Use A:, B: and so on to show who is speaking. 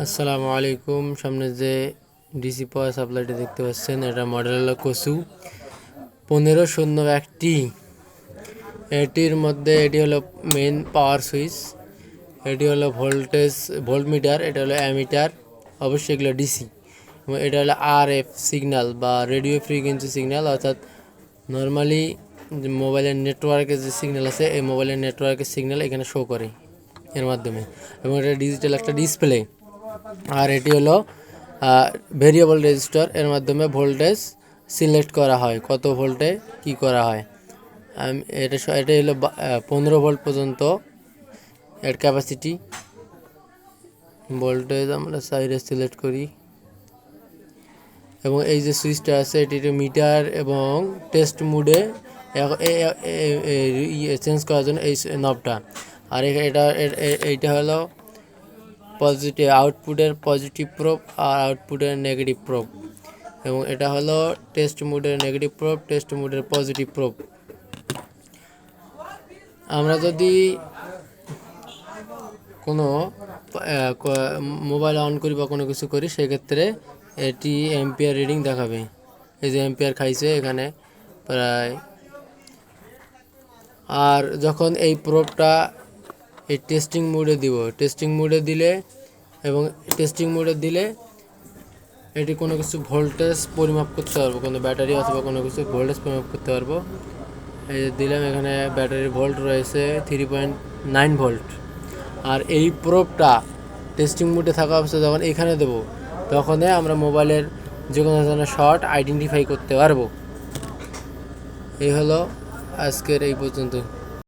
A: আসসালামু আলাইকুম। সামনে যে ডিসি পাওয়ার সাপ্লাইটি দেখতে পাচ্ছেন, এটা মডেল হলো কসু পনেরো শূন্য একটি। এটির মধ্যে এটি হলো মেন পাওয়ার সুইচ এটি হলো ভোল্টেজ ভোল্ট মিটার এটা হলো অ্যামিটার অবশ্যই এগুলো ডিসি এবং এটা হলো আর এফ সিগন্যাল বা রেডিও ফ্রিকোয়েন্সি সিগন্যাল অর্থাৎ নর্মালি মোবাইলের নেটওয়ার্কের যে সিগন্যাল আছে, এই মোবাইলের নেটওয়ার্কের সিগন্যাল এখানে শো করে এর মাধ্যমে। এবং এটা ডিজিটাল একটা ডিসপ্লে আর এটি হলো ভেরিয়েবল রেজিস্টার এর মাধ্যমে ভোল্টেজ সিলেক্ট করা হয়। কত ভোল্টে কি করা হয়? আম- এটা এটা হলো পনেরো ভোল্ট পর্যন্ত এর ক্যাপাসিটি ভোল্টেজ আমরা সাইডে সিলেক্ট করি। এবং এই যে সুইচটা আছে, এটি মিটার এবং টেস্ট মুডে চেঞ্জ করার জন্য এই নবটা আর এটা, এ- এ- এইটা হলো পজিটিভ আউটপুটের পজিটিভ প্রোব আর আউটপুটের নেগেটিভ প্রোব এবং এটা হলো টেস্ট মুডের নেগেটিভ প্রোব টেস্ট মুডের পজিটিভ প্রোব আমরা যদি কোনো মোবাইল অন করি বা কোনো কিছু করি, সেক্ষেত্রে এটি এম্পিয়ার রিডিং দেখাবে। এই যে এম্পিয়ার খাইছে এখানে প্রায়। আর যখন এই প্রোবটা এই টেস্টিং মোডে দিব। টেস্টিং মোডে দিলে এবং টেস্টিং মোডে দিলে এটি কোনো কিছু ভোল্টেজ পরিমাপ করতে পারব, কোনো ব্যাটারি অথবা কোনো কিছু ভোল্টেজ পরিমাপ করতে পারব। এই যে দিলাম এখানে ব্যাটারির ভোল্ট রয়েছে থ্রি পয়েন্ট নাইন ভোল্ট আর এই প্রোবটা টেস্টিং মোডে থাকা অবস্থায় যখন এখানে দেবো, তখনই আমরা মোবাইলের যে কোনো ধরনের শর্ট আইডেন্টিফাই করতে পারব। এই হলো আজকের এই পর্যন্ত